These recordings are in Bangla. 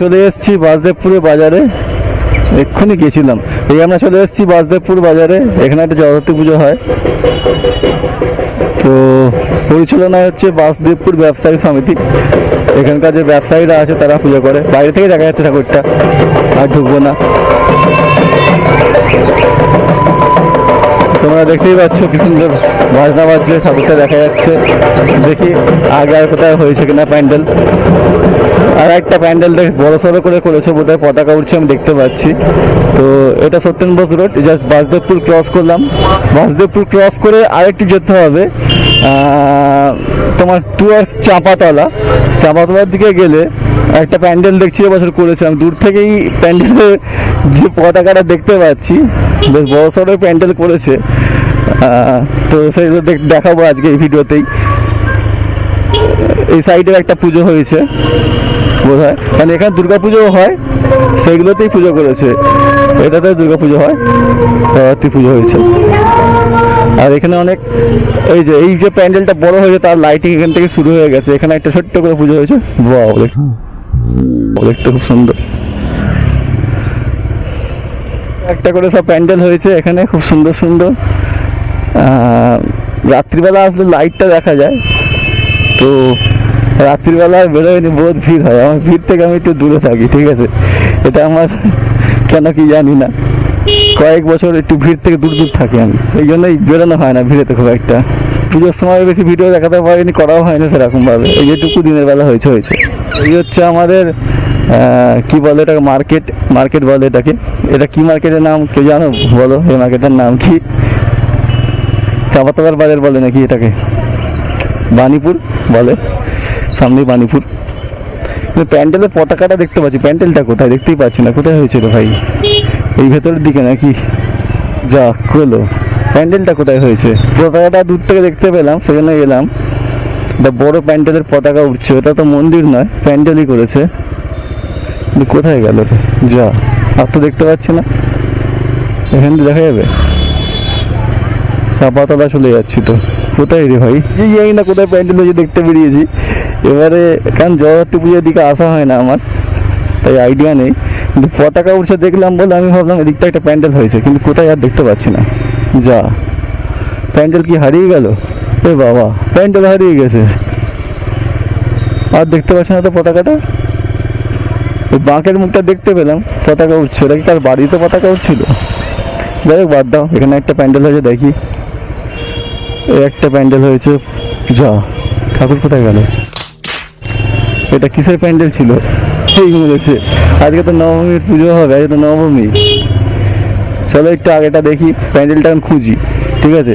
চলে এসেছি বাসদেবপুরে বাজারে। এক্ষুনি গেছিলাম। এই আমরা চলে এসেছি বাসদেবপুর বাজারে। এখানে একটা জগতী পুজো হয়। তো পরিচালনা হচ্ছে বাসদেবপুর ব্যবসায়ী সমিতি। এখানকার যে ব্যবসায়ীরা আছে তারা পুজো করে। বাইরে থেকে দেখা যাচ্ছে ঠাকুরটা। আর ঢুকবো না। তোমরা দেখতেই পাচ্ছ কি সুন্দর বাজনা বাজলে ঠাকুরটা দেখা যাচ্ছে। দেখি আগে আর কোথায় হয়েছে কিনা প্যান্ডেল। আর একটা প্যান্ডেল দেখ, বড় সড়ো করে করেছে বোধহয়, পতাকা উঠছে আমি দেখতে পাচ্ছি। তো এটা Satyen Bose road just Basdevpur cross করলাম। বাসদেবপুর ক্রস করে আরেকটু যেতে হবে। তোমার টুয়ার্স চাঁপাতলা। চাঁপাতলার দিকে গেলে একটা প্যান্ডেল দেখছি এবছর করেছিলাম। দূর থেকেই প্যান্ডেলের যে পতাকাটা দেখতে পাচ্ছি, বেশ বড় সড়ো প্যান্ডেল করেছে। তো দেখ- দেখাবো আজকে এই ভিডিওতেই। এই সাইডের একটা পুজো হয়েছে বোধ হয় মানে এখানে দুর্গা পুজো হয় সেইগুলোতেই পুজো করেছে। এটাতে দুর্গা পুজো হয় পুজো হয়েছে। আর এখানে অনেক, এই যে এই যে প্যান্ডেলটা বড় হয়েছে, তার লাইটিং এখান থেকে শুরু হয়ে গেছে। এখানে একটা ছোট্ট করে পুজো হয়েছে। বাহ দেখতে খুব সুন্দর। একটা করে সব প্যান্ডেল হয়েছে এখানে, খুব সুন্দর সুন্দর। রাত্রিবেলা আসলে লাইটটা দেখা যায়। তো রাত্রিবেলা বেরোয়নি বহুত ভিড় হয়। আমার ভিড় থেকে আমি একটু দূরে থাকি, ঠিক আছে? এটা আমার কেন কি জানি না। কয়েক বছর একটু ভিড় থেকে দূর দূর থাকি আমি। সেই জন্যই বেরোনো হয় না ভিড়েতে খুব একটা। পুজোর সময় বেশি ভিডিও দেখাতে পারিনি, করাও হয় না সেরকম ভাবে এই যেটুকু দিনের বেলা হয়েছে হয়েছে। এই হচ্ছে আমাদের কি বলে এটাকে, মার্কেট মার্কেট বলে এটাকে। এটা কি মার্কেটের নাম কেউ জানো? বলো, এই মার্কেটের নাম কি? চাপাতলার বাজার বলে নাকি এটাকে? বানিপুর বলে। সামনেই বানিপুর প্যান্ডেলের পতাকাটা দেখতে পাচ্ছি। প্যান্ডেলটা কোথায়? দেখতেই পাচ্ছি না। কোথায় হয়েছিল ভাই? এই ভেতরের দিকে নাকি? যা হলো প্যান্ডেলটা কোথায় হয়েছে? পতাকাটা দূর থেকে দেখতে পেলাম সেজন্য এলাম। একটা বড় প্যান্ডেলের পতাকা উঠছে। ওটা তো মন্দির নয়, প্যান্ডেলই করেছে। কোথায় গেল যা, আর তো দেখতে পাচ্ছি না। এখান দেখা যাবে? চাপাতলা চলে যাচ্ছি তো। কোথায় রে ভাই? যে জানি না কোথায় প্যান্ডেল হয়েছে দেখতে বেরিয়েছি। এবারে কারণ জগত্রী পুজোর দিকে আসা হয় না আমার, তাই আইডিয়া নেই। কিন্তু পতাকা উঠছে দেখলাম বলে আমি ভাবলাম এদিকটা একটা প্যান্ডেল হয়েছে, কিন্তু কোথায় আর দেখতে পাচ্ছি না। যা, প্যান্ডেল কি হারিয়ে গেল? এ বাবা, প্যান্ডেল হারিয়ে গেছে। আর দেখতে পাচ্ছি না তো পতাকাটা। ওই বাঁকের মুখটা দেখতে পেলাম, পতাকা উঠছে ওটা কি কার বাড়িতে পতাকা উঠছিল যাই হোক, বাদ দাও, এখানে একটা প্যান্ডেল হয়েছে, দেখি। একটা প্যান্ডেল হয়েছে, যা, ঠাকুর কোথায় গেল? এটা কিসের প্যান্ডেল ছিল? এই বলেছে, আজকে তো নবমীর পুজো হবে, আজকে তো নবমী। চলো একটু আগেটা দেখি, প্যান্ডেলটা আমি খুঁজি, ঠিক আছে?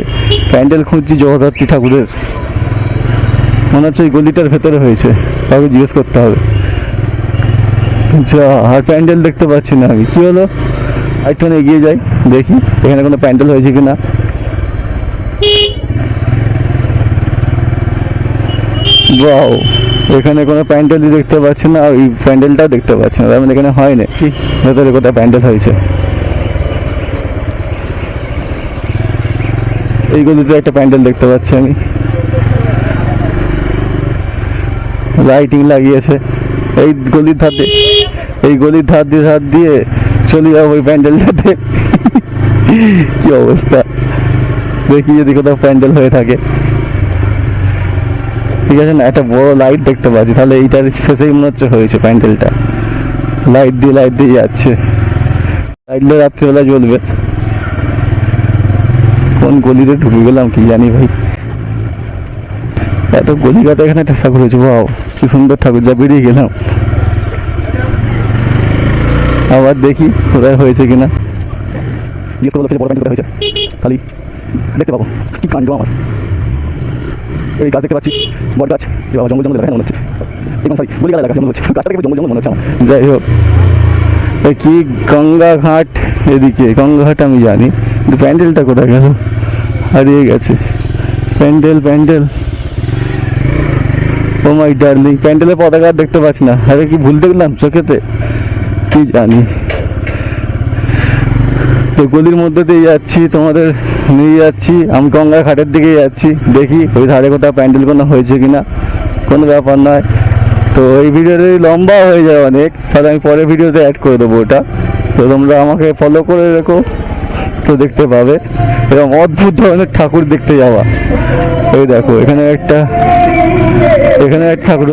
প্যান্ডেল খুঁজছি জগদ্ধাত্রী ঠাকুরের। মনে হচ্ছে ওই গলিটার ভেতরে হয়েছে কাউকে জিজ্ঞেস করতে হবে। যা, আর প্যান্ডেল দেখতে পাচ্ছি না আমি। কী হলো? একটু এগিয়ে যাই, দেখি, এখানে কোনো প্যান্ডেল হয়েছে কি না বাও এখানে কোনো প্যান্ডেলই দেখতে পাচ্ছি না আর এই প্যান্ডেলটাও দেখতে পাচ্ছি না তার মানে এখানে হয় না। কি? ভেতরে কোথায় প্যান্ডেল হয়েছে। এই গলিতে একটা প্যান্ডেল দেখতে পাচ্ছি আমি। লাইটিং লাগিয়েছে। এই গলির ধার দিয়ে এই গলির ধার দিয়ে ধার দিয়ে চলে যাব ওই প্যান্ডেলটাতে। কি অবস্থা। দেখি যদি কোথাও প্যান্ডেল হয়ে থাকে। ঠিক আছে না? একটা বড় লাইট দেখতে পাচ্ছি। তাহলে এইটার শেষেই মনে হচ্ছে হয়েছে প্যান্ডেলটা। লাইট দিয়ে লাইট দিয়ে যাচ্ছে। লাইটটা রাত্রিবেলা জ্বলবে। কোন গলিতে ঢুকে গেলাম কি জানি ভাই। এত গলিঘাটে এখানে একটা ঠাকুর হয়েছে বাও কি সুন্দর ঠাকুর। যা বেরিয়ে গেলাম। আবার দেখি কোথায় হয়েছে কিনা। জিজ্ঞেস বড় হয়েছে? খালি দেখতে পাবো। কি কাণ্ড আমার। এই গাছ দেখতে পাচ্ছি। বট গাছ। জঙ্গল জঙ্গল দেখা মনে হচ্ছে। এবং সরি বলি দেখা জঙ্গল হচ্ছে গাছটা জঙ্গল জঙ্গল মনে হচ্ছে আমার। যাই হোক কি গঙ্গাঘাট এদিকে? গঙ্গাঘাট আমি জানি। কিন্তু প্যান্ডেলটা কোথায় গেল? হারিয়ে গেছে। Pandal pandal. O my darling, প্যান্ডেলের পতাকা দেখতে পাচ্ছি না। আরে কি ভুল দেখলাম চোখেতে? কি জানি। তো গলির মধ্যে দিয়ে যাচ্ছি, তোমাদের নিয়ে যাচ্ছি, আমি গঙ্গা ঘাটের দিকে যাচ্ছি, দেখি ওই ধারে কোথাও প্যান্ডেল কোনো হয়েছে কিনা, কোনো ব্যাপার নয়। তো এই ভিডিওটা লম্বা হয়ে যায় অনেক, তাহলে আমি পরের ভিডিওতে অ্যাড করে দেবো ওটা তো তোমরা আমাকে ফলো করে রেখো, তো দেখতে পাবে। এরকম অদ্ভুত ধরনের ঠাকুর দেখতে যাওয়া। এই দেখো, এখানে একটা, এখানে এক ঠাকুর